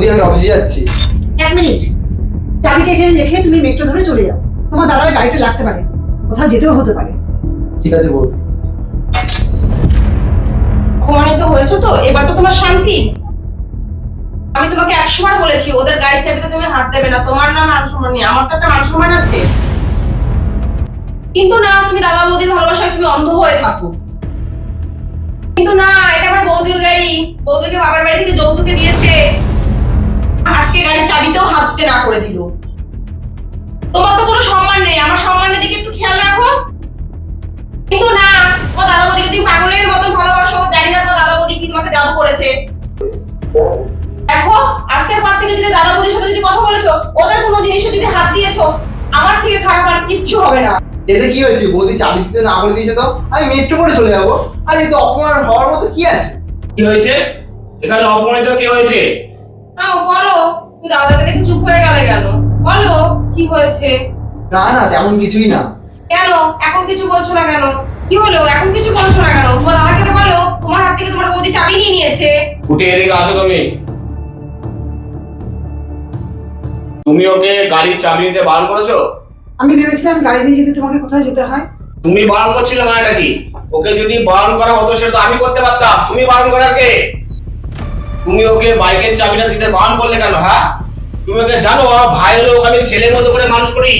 বৌদি আমি অফিসে যাচ্ছি। এক মিনিট। চাবিটা এখানে রেখে তুমি মেট্রো ধরে চলে যাও। তোমার দাদার গাড়িটা লাগতে পারে। কোথাও যেতেও হতে পারে। ঠিক আছে বৌদি অপমানিত হয়েছো তো? এবার তো তোমার শান্তি। আমি তোমাকে একশো বার বলেছি ওদের গাড়ির চাবিতে তুমি হাত দেবে না। তোমার না মান সম্মান নেই আমার তো একটা মান সম্মান আছে। কিন্তু না তুমি দাদা বৌদির ভালোবাসায় তুমি অন্ধ হয়ে থাকো। কিন্তু না এটা আমার বৌদির গাড়ি। বৌদিকে বাবার বাড়ি থেকে যৌতুকে দিয়েছে। হাত না করে দিল। তোমার তো কোনো সম্মান নেই আমার সম্মানের দিকে একটু খেয়াল রাখো। কিন্তু না তোমার দাদা বৌদিকে তুমি পাগলের মতো ভালোবাসো জানি না তোমার দাদা বৌদি কি তোমাকে জাদু করেছে। দেখো আজকের পর থেকে যদি দাদা বৌদির সাথে যদি কথা বলেছ ওদের কোনো জিনিসে যদি হাত দিয়েছ আমার থেকে খারাপ আর কিচ্ছু হবে না। এতে কি হয়েছে? বৌদি চাবি দিতে না করে দিয়েছে তো? আমি মেট্রো করে চলে যাব। আর এই তো অপমান হওয়ার মতো কি আছে? কি হয়েছে? এখানে অপমানিত কে হয়েছে? বলো। তুমি দাদাকে দেখে চুপ হয়ে গেলে কেন? বলো কি হয়েছে? না না তেমন কিছুই না। কেন? এখন কিছু বলছো না কেন? কি হলো? এখন কিছু বলছো না কেন? তোমার দাদাকে তো বলো তোমার হাত থেকে তোমার বৌদি চাবি নিয়ে নিয়েছে। উঠে এদিকে আসো তুমি। তুমি ওকে গাড়ির চাবি নিতে বারণ করেছ? আমি ভেবেছিলাম গাড়ি নিয়ে যদি তোমাকে কোথাও যেতে হয়। তুমি বারণ করছিলে মানেটা কি? ওকে যদি বারণ করা হতো সেটা তো আমি করতে পারতাম। তুমি বারণ করার কে? তুমি ওকে বাইকের চাবিটা দিতে বারণ করলে কেন হ্যাঁ? তুমি ওকে জানো, আমার ভাই হলো ওকে আমি ছেলের মতো করে মানুষ করি।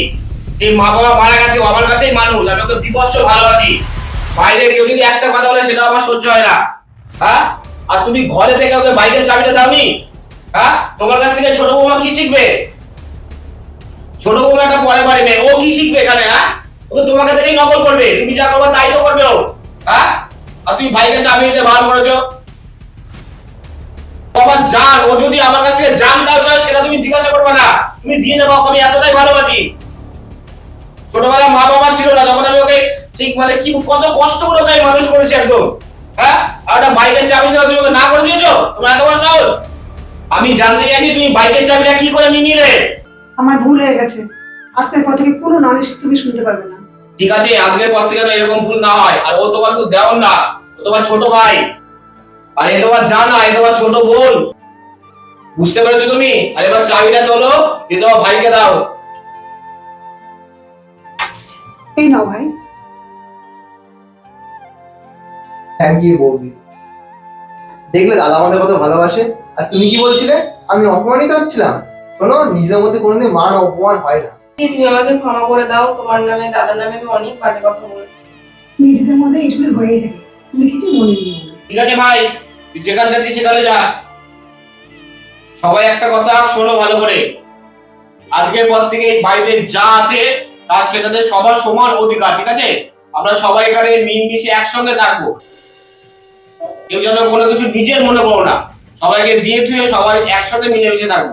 যে মা বাবা মারা গেছে, ও আমার কাছেই মানুষ, আমি ওকে বিপস্স ভালোবাসি। বাইরে কেউ যদি একটা কথা বলে সেটা আমার সহ্য হয় না। হ্যাঁ? আর তুমি ঘরে থেকে ওকে বাইকের চাবিটা দাওনি? হ্যাঁ? তোমার কাছ থেকে ছোট বৌমা কি শিখবে? ছোট বৌমা একটা পরে বাড়ি মেয়ে, ও কি শিখবে এখানে হ্যাঁ? ও তো তোমাকে দেখেই নকল করবে, তুমি যা করবে তাই তো করবে ও হ্যাঁ? আর তুমি ভাইকে চাবি দিতে বারণ করেছ? বাবা জান ও যদি আমার কাছ থেকে জানটাও চায় সেটা তুমি জিজ্ঞাসা করবে না। তুমি দিয়ে দেবো আমি এতটাই ভালোবাসি। ছোটবেলায় মা বাবা ছিল না তখন আমি ওকে সেই মানে কি কত কষ্ট করে তাই মানুষ করেছি একদম। হ্যাঁ? আর একটা বাইকের চাবি ছিল তুমি ওকে না করে দিয়েছ? তোমার এত বড় সাহস? আমি জানতে চাইছি তুমি বাইকের চাবিটা কি করে নিয়ে নিলে। আমার ভুল হয়ে গেছে। আজকের পর থেকে কোনো নালিশ তুমি শুনতে পারবে না। ঠিক আছে আজকের পর থেকে এরকম ভুল না হয়। আর ও তোমার তো দেওয়ার না। ও তোমার ছোট ভাই। আর এ তোমার জানা এ তোমার ছোট বোন। বুঝতে পেরেছ তুমি? আর এবার চাবিটা তোলো দিয়ে তোমার ভাইকে দাও। এই নাও ভাই। থ্যাংক ইউ বৌদি। দেখলে দাদা আমাদের কত ভালোবাসে? আর তুমি কি বলছিলে? আমি অপমানিত হচ্ছিলাম। শোনো নিজের মধ্যে কোনোদিন মান অপমান হয় না। তুমি আমাকে ক্ষমা করে দাও। তোমার নামে দাদার নামে আমি অনেক বাজে কথা বলেছি। নিজেদের মধ্যে এইটুকু হয়েই থাকে। তুমি কিছু মনে নিও না। ঠিক আছে ভাই, তুই যেখান যাচ্ছিস সেখানে যা। সবাই একটা কথা শোনো ভালো করে। আজকের পর থেকে বাড়িতে যা আছে, তার সেটাতে সবার সমান অধিকার, ঠিক আছে? আমরা সবাই এখানে মিলমিশে একসঙ্গে থাকব। কেউ যেন কোনো কিছু নিজের মনে করো না। সবাইকে দিয়ে থুয়ে সবাই একসাথে মিলেমিশে থাকব।